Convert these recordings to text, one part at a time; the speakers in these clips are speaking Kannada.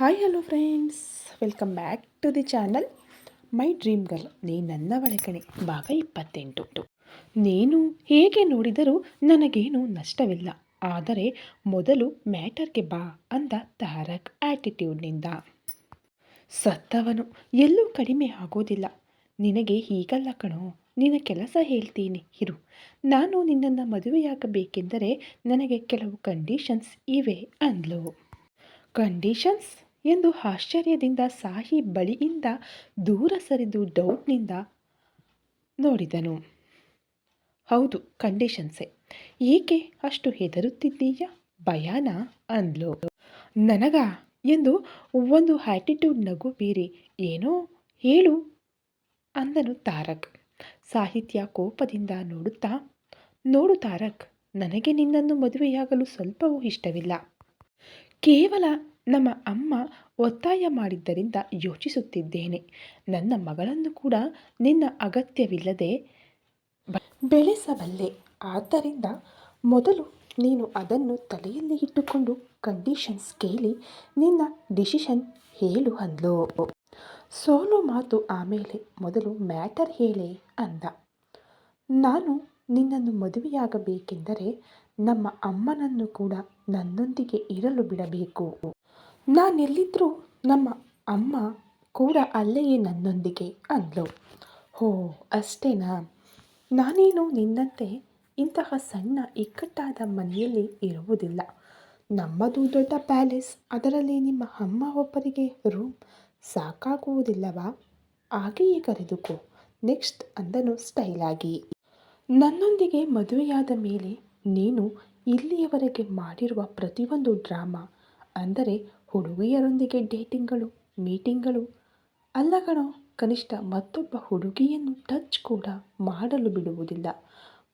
Hi hello friends welcome back to the channel my dream girl ನೀ ನನ್ನ ಒಳಗಡೆ ಭಾಗ ಇಪ್ಪತ್ತೆಂಟು. ನೀನು ಹೇಗೆ ನೋಡಿದರೂ ನನಗೇನು ನಷ್ಟವಿಲ್ಲ. ಆದರೆ ಮೊದಲು ಮ್ಯಾಟರ್ಗೆ ಬಾ ಅಂದ ತಾರಕ್ ಆ್ಯಟಿಟ್ಯೂಡ್ನಿಂದ ಸತ್ತವನು, ಎಲ್ಲೂ ಕಡಿಮೆ ಆಗೋದಿಲ್ಲ. ನಿನಗೆ ಹೀಗಲ್ಲ ಕಣೋ, ನಿನ್ನ ಕೆಲಸ ಹೇಳ್ತೀನಿ, ಇರು. ನಾನು ನಿನ್ನನ್ನು ಮದುವೆಯಾಗಬೇಕೆಂದರೆ ನನಗೆ ಕೆಲವು ಕಂಡೀಷನ್ಸ್ ಇವೆ ಅಂದ್ಲು. ಕಂಡೀಷನ್ಸ್ ಎಂದು ಆಶ್ಚರ್ಯದಿಂದ ಸಾಹಿ ಬಳಿಯಿಂದ ದೂರ ಸರಿದು ಡೌಟ್ನಿಂದ ನೋಡಿದನು. ಹೌದು ಕಂಡೀಷನ್ಸೆ ಏಕೆ ಅಷ್ಟು ಹೆದರುತ್ತಿದ್ದೀಯ? ಭಯಾನ, ಅಂದ್ಲು. ನನಗ? ಎಂದು ಒಂದು ಆ್ಯಟಿಟ್ಯೂಡ್ ನಗು ಬೀರಿ ಏನೋ? ಹೇಳು, ಅಂದನು ತಾರಕ್. ಸಾಹಿತ್ಯ ಕೋಪದಿಂದ ನೋಡುತ್ತಾ, ನೋಡು ತಾರಕ್, ನನಗೆ ನಿನ್ನನ್ನು ಮದುವೆಯಾಗಲು ಸ್ವಲ್ಪವೂ ಇಷ್ಟವಿಲ್ಲ. ಕೇವಲ ನಮ್ಮ ಅಮ್ಮ ಒತ್ತಾಯ ಮಾಡಿದ್ದರಿಂದ ಯೋಚಿಸುತ್ತಿದ್ದೇನೆ. ನನ್ನ ಮಗಳನ್ನು ಕೂಡ ನಿನ್ನ ಅಗತ್ಯವಿಲ್ಲದೆ ಬೆಳೆಸಬಲ್ಲೆ. ಆದ್ದರಿಂದ ಮೊದಲು ನೀನು ಅದನ್ನು ತಲೆಯಲ್ಲಿ ಇಟ್ಟುಕೊಂಡು ಕಂಡೀಷನ್ಸ್ ಕೇಳಿ ನಿನ್ನ ಡಿಸಿಷನ್ ಹೇಳು ಅಂದ್ಲು. ಸೋಲು ಮಾತು ಆಮೇಲೆ ಮೊದಲು ಮ್ಯಾಟರ್ ಹೇಳೆ ಅಂದ. ನಾನು ನಿನ್ನನ್ನು ಮದುವೆಯಾಗಬೇಕೆಂದರೆ ನಮ್ಮ ಅಮ್ಮನನ್ನು ಕೂಡ ನನ್ನೊಂದಿಗೆ ಇರಲು ಬಿಡಬೇಕು. ನಾನೆಲ್ಲಿದ್ದರೂ ನಮ್ಮ ಅಮ್ಮ ಕೂಡ ಅಲ್ಲೆಯೇ ನನ್ನೊಂದಿಗೆ ಅಂದಳು ಹೋ, ಅಷ್ಟೇನಾ? ನಾನೇನು ನಿನ್ನಂತೆ ಇಂತಹ ಸಣ್ಣ ಇಕ್ಕಟ್ಟಾದ ಮನೆಯಲ್ಲಿ ಇರುವುದಿಲ್ಲ. ನಮ್ಮದು ದೊಡ್ಡ ಪ್ಯಾಲೇಸ್. ಅದರಲ್ಲಿ ನಿಮ್ಮ ಅಮ್ಮ ಒಬ್ಬರಿಗೆ ರೂಮ್ ಸಾಕಾಗುವುದಿಲ್ಲವಾ? ಹಾಗೆಯೇ ಕರೆದುಕೋ. ನೆಕ್ಸ್ಟ್ ಅಂದನು ಸ್ಟೈಲಾಗಿ. ನನ್ನೊಂದಿಗೆ ಮದುವೆಯಾದ ಮೇಲೆ ನೀನು ಇಲ್ಲಿಯವರೆಗೆ ಮಾಡಿರುವ ಪ್ರತಿಯೊಂದು ಡ್ರಾಮಾ, ಅಂದರೆ ಹುಡುಗಿಯರೊಂದಿಗೆ ಡೇಟಿಂಗ್ಗಳು, ಮೀಟಿಂಗ್ಗಳು, ಅಲ್ಲ ಕಣೋ, ಕನಿಷ್ಠ ಮತ್ತೊಬ್ಬ ಹುಡುಗಿಯನ್ನು ಟಚ್ ಕೂಡ ಮಾಡಲು ಬಿಡುವುದಿಲ್ಲ.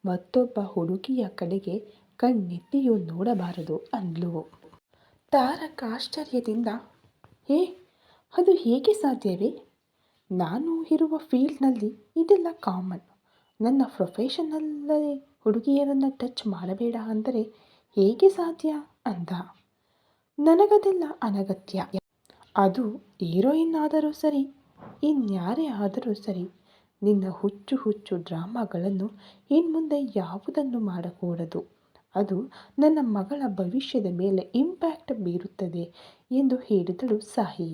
ಮತ್ತೊಬ್ಬ ಹುಡುಗಿಯ ಕಡೆಗೆ ಕಣ್ಣೆತ್ತಿಯೂ ನೋಡಬಾರದು ಅಂದ್ಲು. ತಾರಕ ಆಶ್ಚರ್ಯದಿಂದ, ಹೇ, ಅದು ಹೇಗೆ ಸಾಧ್ಯವೇ? ನಾನು ಇರುವ ಫೀಲ್ಡ್ನಲ್ಲಿ ಇದೆಲ್ಲ ಕಾಮನ್. ನನ್ನ ಪ್ರೊಫೆಷನಲ್ಲೇ ಹುಡುಗಿಯರನ್ನು ಟಚ್ ಮಾಡಬೇಡ ಅಂದರೆ ಹೇಗೆ ಸಾಧ್ಯ ಅಂದ. ನನಗದೆಲ್ಲ ಅನಗತ್ಯ. ಅದು ಹೀರೋಯಿನ್ ಆದರೂ ಸರಿ, ಇನ್ಯಾರೇ ಆದರೂ ಸರಿ, ನಿನ್ನ ಹುಚ್ಚು ಹುಚ್ಚು ಡ್ರಾಮಾಗಳನ್ನು ಇನ್ಮುಂದೆ ಯಾವುದನ್ನು ಮಾಡಕೂಡದು? ಅದು ನನ್ನ ಮಗಳ ಭವಿಷ್ಯದ ಮೇಲೆ ಇಂಪ್ಯಾಕ್ಟ್ ಬೀರುತ್ತದೆ ಎಂದು ಹೇಳಿದಳು ಸಾಹಿ.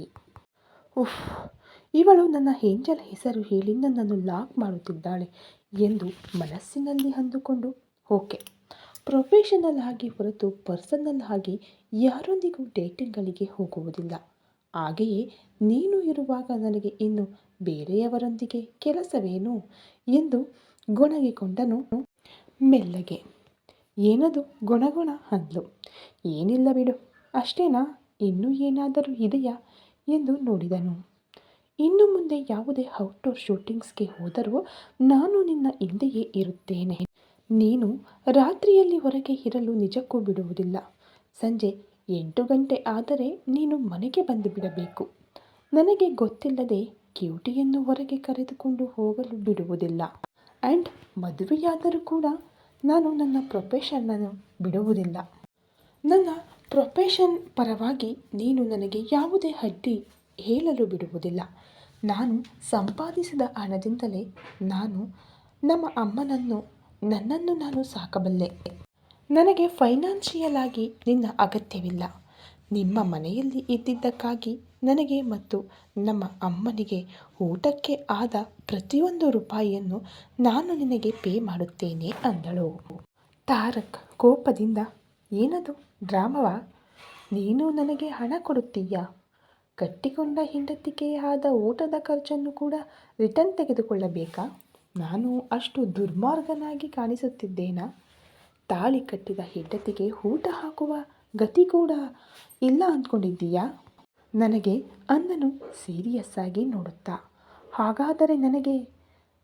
ಉಫ್, ಇವಳು ನನ್ನ ಏಂಜಲ್ ಹೆಸರು ಹೇಳಿ ನನ್ನನ್ನು ಲಾಕ್ ಮಾಡುತ್ತಿದ್ದಾಳೆ. ಎಂದು ಮನಸ್ಸಿನಲ್ಲಿ ಅಂದುಕೊಂಡು, ಓಕೆ. ಪ್ರೊಫೆಷನಲ್ ಆಗಿ ಹೊರತು ಪರ್ಸನಲ್ ಆಗಿ ಯಾರೊಂದಿಗೂ ಡೇಟಿಂಗ್ಗಳಿಗೆ ಹೋಗುವುದಿಲ್ಲ. ಹಾಗೆಯೇ ನೀನು ಇರುವಾಗ ನನಗೆ ಇನ್ನು ಬೇರೆಯವರೊಂದಿಗೆ ಕೆಲಸವೇನು? ಎಂದು ಗೊಣಗಿಕೊಂಡನು ಮೆಲ್ಲಗೆ. ಏನದು ಗೊಣಗೊಣ ಅಂದ್ಲು. ಏನಿಲ್ಲ ಬಿಡು, ಅಷ್ಟೇನಾ? ಇನ್ನೂ ಏನಾದರೂ ಇದೆಯಾ? ಎಂದು ನೋಡಿದನು. ಇನ್ನು ಮುಂದೆ ಯಾವುದೇ ಔಟ್ಡೋರ್ ಶೂಟಿಂಗ್ಸ್ಗೆ ಹೋದರೂ ನಾನು ನಿನ್ನ ಹಿಂದೆಯೇ ಇರುತ್ತೇನೆ. ನೀನು ರಾತ್ರಿಯಲ್ಲಿ ಹೊರಗೆ ಇರಲು ನಿಜಕ್ಕೂ ಬಿಡುವುದಿಲ್ಲ. ಸಂಜೆ ಎಂಟು ಗಂಟೆ ಆದರೆ ನೀನು ಮನೆಗೆ ಬಂದು ಬಿಡಬೇಕು ನನಗೆ ಗೊತ್ತಿಲ್ಲದೆ ಕ್ಯೂಟಿಯನ್ನು ಹೊರಗೆ ಕರೆದುಕೊಂಡು ಹೋಗಲು ಬಿಡುವುದಿಲ್ಲ. ಆ್ಯಂಡ್ ಮದುವೆಯಾದರೂ ಕೂಡ ನಾನು ನನ್ನ ಪ್ರೊಫೆಷನನ್ನು ಬಿಡುವುದಿಲ್ಲ. ನನ್ನ ಪ್ರೊಫೆಷನ್ ಪರವಾಗಿ ನೀನು ನನಗೆ ಯಾವುದೇ ಅಡ್ಡಿ ಹೇಳಲು ಬಿಡುವುದಿಲ್ಲ. ನಾನು ಸಂಪಾದಿಸಿದ ಹಣದಿಂದಲೇ ನಾನು ನಮ್ಮ ಅಮ್ಮನನ್ನು, ನನ್ನನ್ನು ನಾನು ಸಾಕಬಲ್ಲೆ. ನನಗೆ ಫೈನಾನ್ಷಿಯಲ್ ಆಗಿ ನಿನ್ನ ಅಗತ್ಯವಿಲ್ಲ. ನಿಮ್ಮ ಮನೆಯಲ್ಲಿ ಇದ್ದಿದ್ದಕ್ಕಾಗಿ ನನಗೆ ಮತ್ತು ನಮ್ಮ ಅಮ್ಮನಿಗೆ ಊಟಕ್ಕೆ ಆದ ಪ್ರತಿಯೊಂದು ರೂಪಾಯಿಯನ್ನು ನಾನು ನಿನಗೆ ಪೇ ಮಾಡುತ್ತೇನೆ ಅಂದಳು. ತಾರಕ್ ಕೋಪದಿಂದ, ಏನದು? ಡ್ರಾಮವಾ? ನೀನು ನನಗೆ ಹಣ ಕೊಡುತ್ತೀಯಾ? ಕಟ್ಟಿಕೊಂಡ ಹೆಂಡತಿಗೆ ಆದ ಊಟದ ಖರ್ಚನ್ನು ಕೂಡ ರಿಟರ್ನ್ ತೆಗೆದುಕೊಳ್ಳಬೇಕಾ? ನಾನು ಅಷ್ಟು ದುರ್ಮಾರ್ಗನಾಗಿ ಕಾಣಿಸುತ್ತಿದ್ದೇನಾ? ತಾಳಿ ಕಟ್ಟಿದ ಹೆಂಡತಿಗೆ ಊಟ ಹಾಕುವ ಗತಿ ಕೂಡ ಇಲ್ಲ ಅಂದ್ಕೊಂಡಿದ್ದೀಯಾ? ನನಗೆ ಅಂದನು ಸೀರಿಯಸ್ ಆಗಿ ನೋಡುತ್ತಾ. ಹಾಗಾದರೆ ನನಗೆ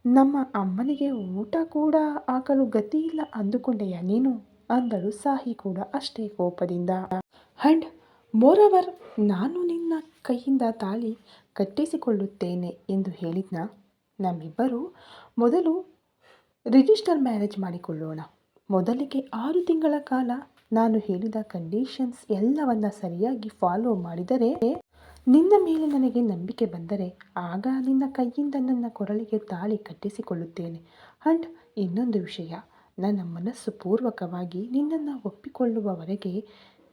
ನಮ್ಮ ಅಮ್ಮನಿಗೆ ಊಟ ಕೂಡ ಹಾಕಲು ಗತಿ ಇಲ್ಲ ಅಂದುಕೊಂಡೆಯ ನೀನು? ಅಂದಳು ಸಾಹಿ ಕೂಡ ಅಷ್ಟೇ ಕೋಪದಿಂದ. ಅಂಡ್ ಮೋರವರ್ ನಾನು ಕೈಯಿಂದ ತಾಳಿ ಕಟ್ಟಿಸಿಕೊಳ್ಳುತ್ತೇನೆ ಎಂದು ಹೇಳಿದ್ನ. ನಮ್ಮಿಬ್ಬರು ಮೊದಲು ರಿಜಿಸ್ಟರ್ ಮ್ಯಾರೇಜ್ ಮಾಡಿಕೊಳ್ಳೋಣ. ಮೊದಲಿಗೆ ಆರು ತಿಂಗಳ ಕಾಲ ನಾನು ಹೇಳಿದ ಕಂಡೀಷನ್ಸ್ ಎಲ್ಲವನ್ನ ಸರಿಯಾಗಿ ಫಾಲೋ ಮಾಡಿದರೆ, ನಿನ್ನ ಮೇಲೆ ನನಗೆ ನಂಬಿಕೆ ಬಂದರೆ ಆಗ ನಿನ್ನ ಕೈಯಿಂದ ನನ್ನ ಕೊರಳಿಗೆ ತಾಳಿ ಕಟ್ಟಿಸಿಕೊಳ್ಳುತ್ತೇನೆ. ಅಂಡ್ ಇನ್ನೊಂದು ವಿಷಯ, ನನ್ನ ಮನಸ್ಸು ಪೂರ್ವಕವಾಗಿ ನಿನ್ನನ್ನು ಒಪ್ಪಿಕೊಳ್ಳುವವರೆಗೆ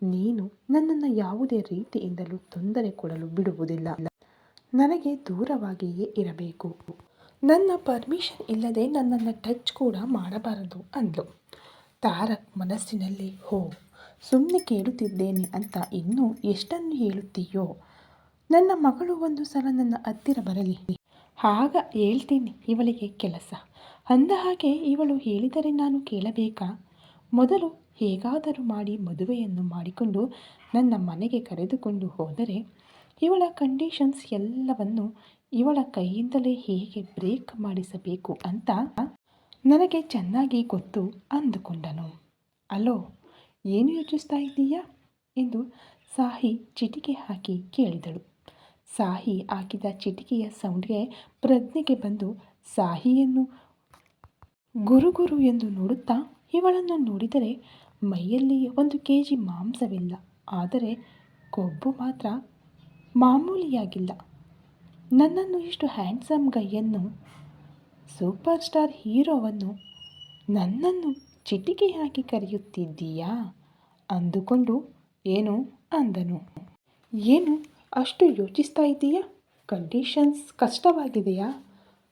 ನೀನು ನನ್ನನ್ನು ಯಾವುದೇ ರೀತಿಯಿಂದಲೂ ತೊಂದರೆ ಕೊಡಲು ಬಿಡುವುದಿಲ್ಲ. ನನಗೆ ದೂರವಾಗಿಯೇ ಇರಬೇಕು. ನನ್ನ ಪರ್ಮಿಷನ್ ಇಲ್ಲದೆ ನನ್ನನ್ನು ಟಚ್ ಕೂಡ ಮಾಡಬಾರದು ಅಂದಳು ತಾರಕ್ ಮನಸ್ಸಿನಲ್ಲಿ, ಹೋ ಸುಮ್ಮನೆ ಕೇಳುತ್ತಿದ್ದೇನೆ ಅಂತ ಇನ್ನೂ ಎಷ್ಟನ್ನು ಹೇಳುತ್ತೀಯೋ. ನನ್ನ ಮಗಳು ಒಂದು ಸಲ ನನ್ನ ಹತ್ತಿರ ಬರಲಿ. ಆಗ ಹೇಳ್ತೀನಿ ಇವಳಿಗೆ ಕೆಲಸ. ಅಂದ ಹಾಗೆ ಇವಳು ಹೇಳಿದರೆ ನಾನು ಕೇಳಬೇಕಾ? ಮೊದಲು ಹೇಗಾದರೂ ಮಾಡಿ ಮದುವೆಯನ್ನು ಮಾಡಿಕೊಂಡು ನನ್ನ ಮನೆಗೆ ಕರೆದುಕೊಂಡು ಹೋದರೆ ಇವಳ ಕಂಡೀಷನ್ಸ್ ಎಲ್ಲವನ್ನು ಇವಳ ಕೈಯಿಂದಲೇ ಹೇಗೆ ಬ್ರೇಕ್ ಮಾಡಿಸಬೇಕು ಅಂತ ನನಗೆ ಚೆನ್ನಾಗಿ ಗೊತ್ತು ಅಂದುಕೊಂಡನು. ಅಲೋ, ಏನು ಯೋಚಿಸ್ತಾ ಇದ್ದೀಯಾ? ಎಂದು ಸಾಹಿ ಚಿಟಿಕೆ ಹಾಕಿ ಕೇಳಿದಳು. ಸಾಹಿ ಹಾಕಿದ ಚಿಟಿಕೆಯ ಸೌಂಡ್ಗೆ ಪ್ರಜ್ಞೆಗೆ ಬಂದು ಸಾಹಿಯನ್ನು ಗುರುಗುರು ಎಂದು ನೋಡುತ್ತಾ ಇವಳನ್ನು ನೋಡಿದರೆ ಮೈಯಲ್ಲಿ ಒಂದು ಕೆ ಜಿ ಮಾಂಸವಿಲ್ಲ. ಆದರೆ ಕೊಬ್ಬು ಮಾತ್ರ ಮಾಮೂಲಿಯಾಗಿಲ್ಲ. ನನ್ನನ್ನು ಇಷ್ಟು ಹ್ಯಾಂಡ್ಸಮ್ ಗೈಯನ್ನು, ಸೂಪರ್ ಸ್ಟಾರ್ ಹೀರೋವನ್ನು ನನ್ನನ್ನು ಹಾಕಿ ಕರೆಯುತ್ತಿದ್ದೀಯಾ? ಅಂದುಕೊಂಡು ಏನು ಅಂದನು. ಏನು, ಅಷ್ಟು ಯೋಚಿಸ್ತಾ ಇದ್ದೀಯಾ? ಕಂಡೀಷನ್ಸ್ ಕಷ್ಟವಾಗಿದೆಯಾ?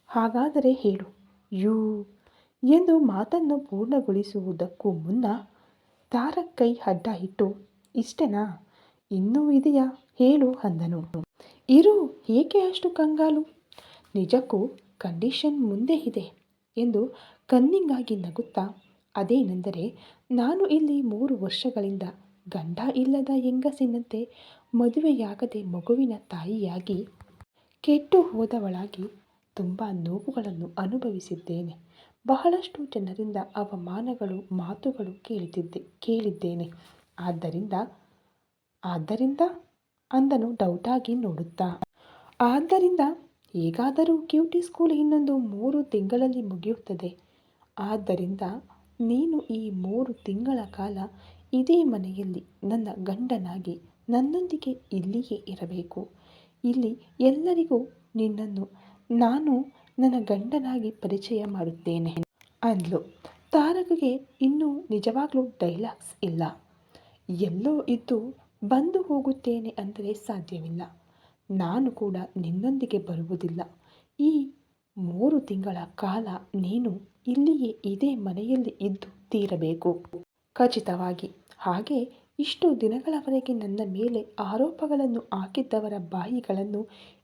ಹಾಗಾದರೆ ಹೇಳು. ಯೂ ಎಂದು ಮಾತನ್ನು ಪೂರ್ಣಗೊಳಿಸುವುದಕ್ಕೂ ಮುನ್ನ ತಾರಕ್ ಕೈ ಅಡ್ಡ ಇಟ್ಟು, ಇಷ್ಟೇನಾ? ಇನ್ನೂ ಇದೆಯಾ? ಹೇಳು ಅಂದನು. ಇರು, ಏಕೆ ಅಷ್ಟು ಕಂಗಾಲು? ನಿಜಕ್ಕೂ ಕಂಡೀಷನ್ ಮುಂದೆ ಇದೆ ಎಂದು ಕನ್ನಿಂಗಾಗಿ ನಗುತ್ತಾ, ಅದೇನೆಂದರೆ ನಾನು ಇಲ್ಲಿ ಮೂರು ವರ್ಷಗಳಿಂದ ಗಂಡ ಇಲ್ಲದ ಹೆಂಗಸಿನಂತೆ ಮದುವೆಯಾಗದೆ ಮಗುವಿನ ತಾಯಿಯಾಗಿ ಕೆಟ್ಟು ಹೋದವಳಾಗಿ ತುಂಬ ನೋವುಗಳನ್ನು ಅನುಭವಿಸಿದ್ದೇನೆ. ಬಹಳಷ್ಟು ಜನರಿಂದ ಅವಮಾನಗಳು, ಮಾತುಗಳು ಕೇಳಿದ್ದೆ, ಕೇಳಿದ್ದೇನೆ. ಆದ್ದರಿಂದ ಆದ್ದರಿಂದ ಅಂದನು ಡೌಟಾಗಿ ನೋಡುತ್ತಾ. ಆದ್ದರಿಂದ ಹೇಗಾದರೂ ಕ್ಯೂಟಿ ಸ್ಕೂಲ್ ಇನ್ನೊಂದು ಮೂರು ತಿಂಗಳಲ್ಲಿ ಮುಗಿಯುತ್ತದೆ. ಆದ್ದರಿಂದ ನೀನು ಈ ಮೂರು ತಿಂಗಳ ಕಾಲ ಇದೇ ಮನೆಯಲ್ಲಿ ನನ್ನ ಗಂಡನಾಗಿ ನನ್ನೊಂದಿಗೆ ಇಲ್ಲಿಯೇ ಇರಬೇಕು. ಇಲ್ಲಿ ಎಲ್ಲರಿಗೂ ನಿನ್ನನ್ನು ನಾನು ನನ್ನ ಗಂಡನಾಗಿ ಪರಿಚಯ ಮಾಡುತ್ತೇನೆ ಅಂದ್ಲು. ತಾರಕಗೆ ಇನ್ನೂ ನಿಜವಾಗ್ಲೂ ಡೈಲಾಗ್ಸ್ ಇಲ್ಲ. ಎಲ್ಲೋ ಇದ್ದು ಬಂದು ಹೋಗುತ್ತೇನೆ ಅಂದರೆ ಸಾಧ್ಯವಿಲ್ಲ. ನಾನು ಕೂಡ ನಿನ್ನೊಂದಿಗೆ ಬರುವುದಿಲ್ಲ. ಈ ಮೂರು ತಿಂಗಳ ಕಾಲ ನೀನು ಇಲ್ಲಿಯೇ ಇದೇ ಮನೆಯಲ್ಲಿ ಇದ್ದು ತೀರಬೇಕು. ಖಚಿತವಾಗಿ, ಹಾಗೆ ಇಷ್ಟು ದಿನಗಳವರೆಗೆ ನನ್ನ ಮೇಲೆ ಆರೋಪಗಳನ್ನು ಹಾಕಿದ್ದವರ ಬಾಯಿಗಳನ್ನು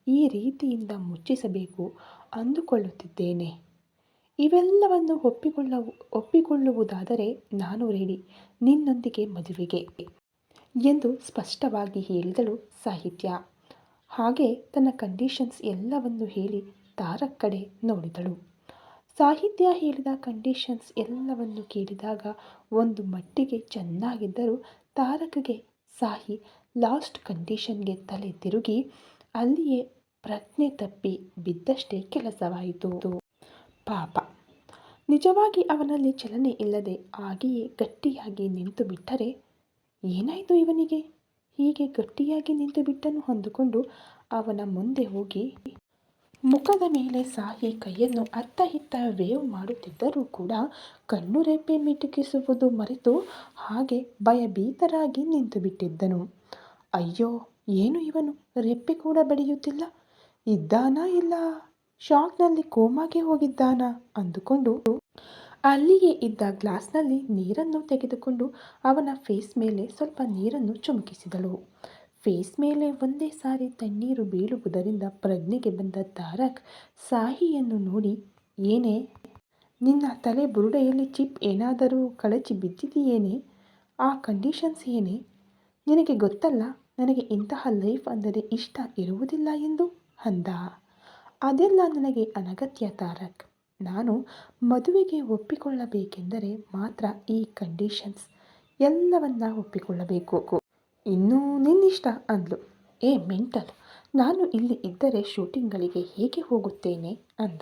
ಈ ರೀತಿಯಿಂದ ಮುಚ್ಚಿಸಬೇಕು. ಅಂದುಕೊಳ್ಳುತ್ತಿದ್ದೇನೆ. ಇವೆಲ್ಲವನ್ನು ಒಪ್ಪಿಕೊಳ್ಳ ಒಪ್ಪಿಕೊಳ್ಳುವುದಾದರೆ ನಾನು ರೆಡಿ, ನಿನ್ನೊಂದಿಗೆ ಮದುವೆಗೆ ಎಂದು ಸ್ಪಷ್ಟವಾಗಿ ಹೇಳಿದಳು ಸಾಹಿತ್ಯ. ಹಾಗೆ ತನ್ನ ಕಂಡೀಷನ್ಸ್ ಎಲ್ಲವನ್ನು ಹೇಳಿ ತಾರಕ್ ಕಡೆ ನೋಡಿದಳು. ಸಾಹಿತ್ಯ ಹೇಳಿದ ಕಂಡೀಷನ್ಸ್ ಎಲ್ಲವನ್ನು ಕೇಳಿದಾಗ ಒಂದು ಮಟ್ಟಿಗೆ ಚೆನ್ನಾಗಿದ್ದರೂ ತಾರಕ್ಗೆ ಸಾಹಿ ಲಾಸ್ಟ್ ಕಂಡೀಷನ್ಗೆ ತಲೆ ತಿರುಗಿ, ಅಲ್ಲಿಯೇ ಪ್ರಜ್ಞೆ ತಪ್ಪಿ ಬಿದ್ದಷ್ಟೇ ಕೆಲಸವಾಯಿತು. ಪಾಪ. ನಿಜವಾಗಿ ಅವನಲ್ಲಿ ಚಲನೆ ಇಲ್ಲದೆ ಹಾಗೆಯೇ ಗಟ್ಟಿಯಾಗಿ ನಿಂತು ಬಿಟ್ಟರೆ ಏನಾಯಿತು ಇವನಿಗೆ? ಹೀಗೆ ಗಟ್ಟಿಯಾಗಿ ನಿಂತು ಬಿಟ್ಟನು ಅಂದುಕೊಂಡು ಅವನ ಮುಂದೆ ಹೋಗಿ ಮುಖದ ಮೇಲೆ ಸಾಹಿ ಕೈಯನ್ನು ಅತ್ತ ಇತ್ತ ವೇವ್ ಮಾಡುತ್ತಿದ್ದರೂ ಕೂಡ ಕಣ್ಣು ರೆಪ್ಪೆ ಮಿಟುಕಿಸುವುದು ಮರೆತು ಹಾಗೆ ಭಯಭೀತರಾಗಿ ನಿಂತು ಬಿಟ್ಟಿದ್ದನು. ಅಯ್ಯೋ, ಏನು ಇವನು? ರೆಪ್ಪೆ ಕೂಡ ಬಡಿಯುತ್ತಿಲ್ಲ. ಇದ್ದಾನಾ ಇಲ್ಲ? ಶಾಕ್ನಲ್ಲಿ ಕೋಮಾಗೆ ಹೋಗಿದ್ದಾನಾ? ಅಂದುಕೊಂಡು ಅಲ್ಲಿಯೇ ಇದ್ದ ಗ್ಲಾಸ್ನಲ್ಲಿ ನೀರನ್ನು ತೆಗೆದುಕೊಂಡು ಅವನ ಫೇಸ್ ಮೇಲೆ ಸ್ವಲ್ಪ ನೀರನ್ನು ಚುಮುಕಿಸಿದಳು. ಫೇಸ್ ಮೇಲೆ ಒಂದೇ ಸಾರಿ ತಣ್ಣೀರು ಬೀಳುವುದರಿಂದ ಪ್ರಜ್ಞೆಗೆ ಬಂದ ತಾರಕ್ ಸಾಹಿಯನ್ನು ನೋಡಿ, ಏನೇ, ನಿನ್ನ ತಲೆ ಬುರುಡೆಯಲ್ಲಿ ಚಿಪ್ ಏನಾದರೂ ಕಳಚಿ ಬಿದ್ದಿದೆಯೇನೆ? ಆ ಕಂಡೀಷನ್ಸ್ ಏನೇ? ನಿನಗೆ ಗೊತ್ತಲ್ಲ, ನನಗೆ ಇಂತಹ ಲೈಫ್ ಅಂದರೆ ಇಷ್ಟ ಇರುವುದಿಲ್ಲ ಎಂದು? ಅಂದ. ಅದೆಲ್ಲ ನನಗೆ ಅನಗತ್ಯ ತಾರಕ್. ನಾನು ಮದುವೆಗೆ ಒಪ್ಪಿಕೊಳ್ಳಬೇಕೆಂದರೆ ಮಾತ್ರ ಈ ಕಂಡೀಷನ್ಸ್ ಎಲ್ಲವನ್ನ ಒಪ್ಪಿಕೊಳ್ಳಬೇಕು. ಇನ್ನೂ ನಿನ್ನಿಷ್ಟ ಅಂದ್ಲು. ಏ, ಮೆಂಟಲ್, ನಾನು ಇಲ್ಲಿ ಇದ್ದರೆ ಶೂಟಿಂಗ್ಗಳಿಗೆ ಹೇಗೆ ಹೋಗುತ್ತೇನೆ? ಅಂದ.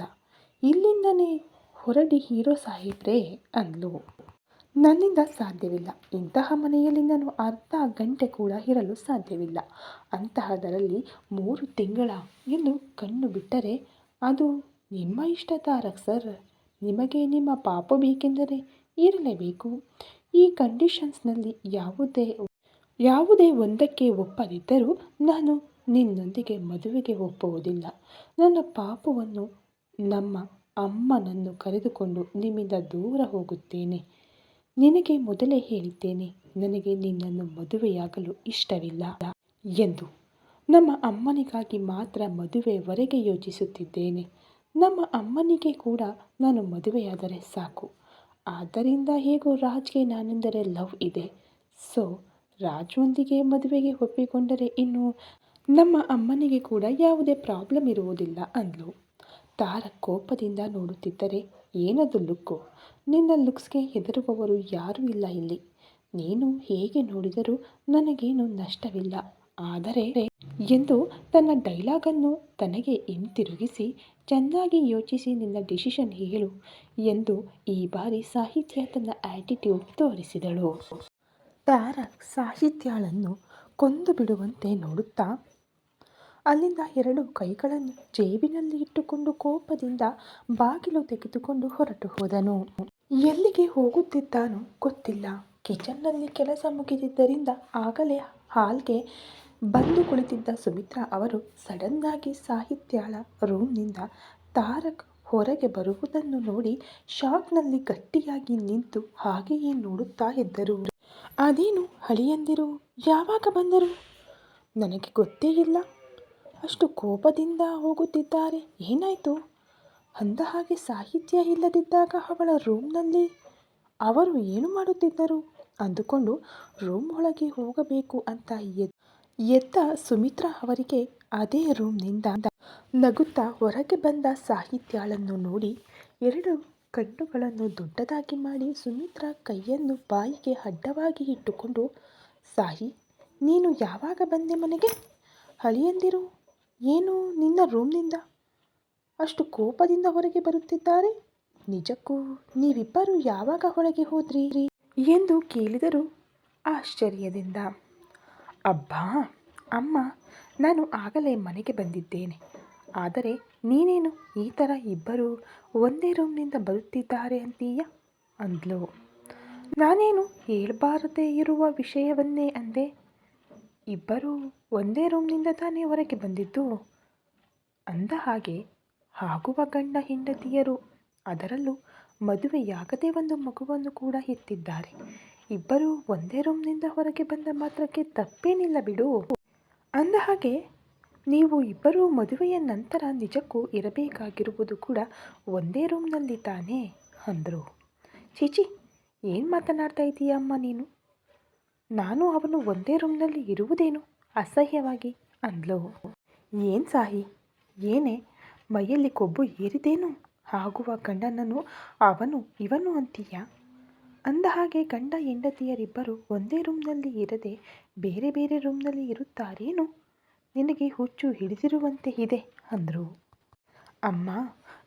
ಇಲ್ಲಿಂದನೇ ಹೊರಡಿ ಹೀರೋ ಸಾಹೇಬ್ರೇ, ಅಂದ್ಲು. ನನ್ನಿಂದ ಸಾಧ್ಯವಿಲ್ಲ. ಇಂತಹ ಮನೆಯಲ್ಲಿ ನಾನು ಅರ್ಧ ಗಂಟೆ ಕೂಡ ಇರಲು ಸಾಧ್ಯವಿಲ್ಲ. ಅಂತಹದರಲ್ಲಿ ಮೂರು ತಿಂಗಳ ಎಂದು ಕಣ್ಣು ಬಿಟ್ಟರೆ ಅದು ನಿಮ್ಮ ಇಷ್ಟ ತಾರಕ್ ಸರ್. ನಿಮಗೆ ನಿಮ್ಮ ಪಾಪ ಬೇಕೆಂದರೆ ಇರಲೇಬೇಕು. ಈ ಕಂಡೀಷನ್ಸ್ನಲ್ಲಿ ಯಾವುದೇ ಯಾವುದೇ ಒಂದಕ್ಕೆ ಒಪ್ಪದಿದ್ದರೂ ನಾನು ನಿನ್ನೊಂದಿಗೆ ಮದುವೆಗೆ ಒಪ್ಪುವುದಿಲ್ಲ. ನನ್ನ ಪಾಪವನ್ನು ನಮ್ಮ ಅಮ್ಮನನ್ನು ಕರೆದುಕೊಂಡು ನಿಮ್ಮಿಂದ ದೂರ ಹೋಗುತ್ತೇನೆ. ನಿನಗೆ ಮೊದಲೇ ಹೇಳಿದ್ದೇನೆ, ನನಗೆ ನಿನ್ನನ್ನು ಮದುವೆಯಾಗಲು ಇಷ್ಟವಿಲ್ಲ ಎಂದು. ನಮ್ಮ ಅಮ್ಮನಿಗಾಗಿ ಮಾತ್ರ ಮದುವೆವರೆಗೆ ಯೋಚಿಸುತ್ತಿದ್ದೇನೆ. ನಮ್ಮ ಅಮ್ಮನಿಗೆ ಕೂಡ ನಾನು ಮದುವೆಯಾದರೆ ಸಾಕು. ಆದ್ದರಿಂದ ಹೇಗೋ ರಾಜ್ಗೆ ನಾನೆಂದರೆ ಲವ್ ಇದೆ. ಸೊ ರಾಜ್ವೊಂದಿಗೆ ಮದುವೆಗೆ ಒಪ್ಪಿಕೊಂಡರೆ ಇನ್ನು ನಮ್ಮ ಅಮ್ಮನಿಗೆ ಕೂಡ ಯಾವುದೇ ಪ್ರಾಬ್ಲಮ್ ಇರುವುದಿಲ್ಲ ಅಂದ್ಲು. ತಾರ ಕೋಪದಿಂದ ನೋಡುತ್ತಿದ್ದರೆ, ಏನದು ಲುಕ್ಕು? ನಿನ್ನ ಲುಕ್ಸ್ಗೆ ಹೆದರುವವರು ಯಾರೂ ಇಲ್ಲ ಇಲ್ಲಿ. ನೀನು ಹೇಗೆ ನೋಡಿದರೂ ನನಗೇನು ನಷ್ಟವಿಲ್ಲ. ಆದರೆ ಎಂದು ತನ್ನ ಡೈಲಾಗನ್ನು ತನಗೆ ಹಿಂತಿರುಗಿಸಿ, ಚೆನ್ನಾಗಿ ಯೋಚಿಸಿ ನಿನ್ನ ಡಿಸಿಷನ್ ಹೇಳು ಎಂದು ಈ ಬಾರಿ ಸಾಹಿತ್ಯ ತನ್ನ ಆ್ಯಟಿಟ್ಯೂಡ್ ತೋರಿಸಿದಳು. ತಾರ ಸಾಹಿತ್ಯಳನ್ನು ಕೊಂದು ಬಿಡುವಂತೆ ನೋಡುತ್ತಾ ಅಲ್ಲಿಂದ ಎರಡು ಕೈಗಳನ್ನು ಜೇಬಿನಲ್ಲಿ ಇಟ್ಟುಕೊಂಡು ಕೋಪದಿಂದ ಬಾಗಿಲು ತೆಗೆದುಕೊಂಡು ಹೊರಟು ಹೋದನು. ಎಲ್ಲಿಗೆ ಹೋಗುತ್ತಿದ್ದಾನೋ ಗೊತ್ತಿಲ್ಲ. ಕಿಚನ್ನಲ್ಲಿ ಕೆಲಸ ಮುಗಿದಿದ್ದರಿಂದ ಆಗಲೇ ಹಾಲ್ಗೆ ಬಂದು ಕುಳಿತಿದ್ದ ಸುಮಿತ್ರಾ ಅವರು ಸಡನ್ನಾಗಿ ಸಾಹಿತ್ಯಾಳ ರೂಮ್ನಿಂದ ತಾರಕ್ ಹೊರಗೆ ಬರುವುದನ್ನು ನೋಡಿ ಶಾಕ್ನಲ್ಲಿ ಗಟ್ಟಿಯಾಗಿ ನಿಂತು ಹಾಗೆಯೇ ನೋಡುತ್ತಾ ಇದ್ದರು. ಅದೇನು ಹಳಿಯಂದಿರು? ಯಾವಾಗ ಬಂದರು? ನನಗೆ ಗೊತ್ತೇ ಇಲ್ಲ. ಅಷ್ಟು ಕೋಪದಿಂದ ಹೋಗುತ್ತಿದ್ದಾರೆ. ಏನಾಯಿತು? ಅಂದ ಹಾಗೆ ಸಾಹಿತ್ಯ ಇಲ್ಲದಿದ್ದಾಗ ಅವಳ ರೂಮ್ನಲ್ಲಿ ಅವರು ಏನು ಮಾಡುತ್ತಿದ್ದರು? ಅಂದುಕೊಂಡು ರೂಮ್ ಒಳಗೆ ಹೋಗಬೇಕು ಅಂತ ಎದ್, ಎದ್ದ ಸುಮಿತ್ರಾ ಅವರಿಗೆ ಅದೇ ರೂಮ್ನಿಂದ ನಗುತ್ತಾ ಹೊರಗೆ ಬಂದ ಸಾಹಿತ್ಯಳನ್ನು ನೋಡಿ ಎರಡು ಕಣ್ಣುಗಳನ್ನು ದೊಡ್ಡದಾಗಿ ಮಾಡಿ ಸುಮಿತ್ರಾ ಕೈಯನ್ನು ಬಾಯಿಗೆ ಅಡ್ಡವಾಗಿ ಇಟ್ಟುಕೊಂಡು, ಸಾಹಿ, ನೀನು ಯಾವಾಗ ಬಂದೆ ಮನೆಗೆ? ಅಳಿಯಂದಿರು? ಏನು ನಿನ್ನ ರೂಮ್ನಿಂದ? ಅಷ್ಟು ಕೋಪದಿಂದ ಹೊರಗೆ ಬರುತ್ತಿದ್ದಾರೆ? ನಿಜಕ್ಕೂ ನೀವಿಬ್ಬರು ಯಾವಾಗ ಹೊರಗೆ ಹೋದ್ರಿ? ಎಂದು ಕೇಳಿದರು ಆಶ್ಚರ್ಯದಿಂದ. ಅಬ್ಬಾ, ಅಮ್ಮ, ನಾನು ಆಗಲೇ ಮನೆಗೆ ಬಂದಿದ್ದೇನೆ. ಆದರೆ ನೀನೇನು ಈ ಥರ ಇಬ್ಬರು ಒಂದೇ ರೂಮ್ನಿಂದ ಬರುತ್ತಿದ್ದಾರೆ ಅಂತೀಯ? ಅಂದ್ಲು. ನಾನೇನು ಹೇಳ್ಬಾರದೇ ಇರುವ ವಿಷಯವನ್ನೇ ಅಂದೆ. ಇಬ್ಬರು ಒಂದೇ ರೂಮ್ನಿಂದ ತಾನೇ ಹೊರಗೆ ಬಂದಿದ್ದು? ಅಂದ ಹಾಗೆ ಆಗುವ ಗಂಡ ಹೆಂಡತಿಯರು ಅದರಲ್ಲೂ ಮದುವೆಯಾಗದೇ ಒಂದು ಮಗುವನ್ನು ಕೂಡ ಎತ್ತಿದ್ದಾರೆ ಇಬ್ಬರೂ ಒಂದೇ ರೂಮ್ನಿಂದ ಹೊರಗೆ ಬಂದ ಮಾತ್ರಕ್ಕೆ ತಪ್ಪೇನಿಲ್ಲ ಬಿಡು. ಅಂದ ಹಾಗೆ ನೀವು ಇಬ್ಬರೂ ಮದುವೆಯ ನಂತರ ನಿಜಕ್ಕೂ ಇರಬೇಕಾಗಿರುವುದು ಕೂಡ ಒಂದೇ ರೂಮ್ನಲ್ಲಿ ತಾನೇ ಅಂದರು. ಚೀಚಿ ಏನು ಮಾತನಾಡ್ತಾ ಇದ್ದೀಯಮ್ಮ ಅಮ್ಮ ನೀನು? ನಾನು ಅವನು ಒಂದೇ ರೂಮ್ನಲ್ಲಿ ಇರುವುದೇನು? ಅಸಹ್ಯವಾಗಿ. ಅಂದ್ಲು. ಏನು ಸಾಹಿ? ಏನೇ? ಮೈಯಲ್ಲಿ ಕೊಬ್ಬು ಏರಿದೇನು? ಆಗುವ ಗಂಡನನ್ನು ಅವನು ಇವನು ಅಂತೀಯ? ಅಂದ ಹಾಗೆ ಗಂಡ ಹೆಂಡತಿಯರಿಬ್ಬರು ಒಂದೇ ರೂಮ್ನಲ್ಲಿ ಇರದೆ ಬೇರೆ ಬೇರೆ ರೂಮ್ನಲ್ಲಿ ಇರುತ್ತಾರೇನು? ನಿನಗೆ ಹುಚ್ಚು ಹಿಡಿದಿರುವಂತೆ ಇದೆ, ಅಂದರು. ಅಮ್ಮ,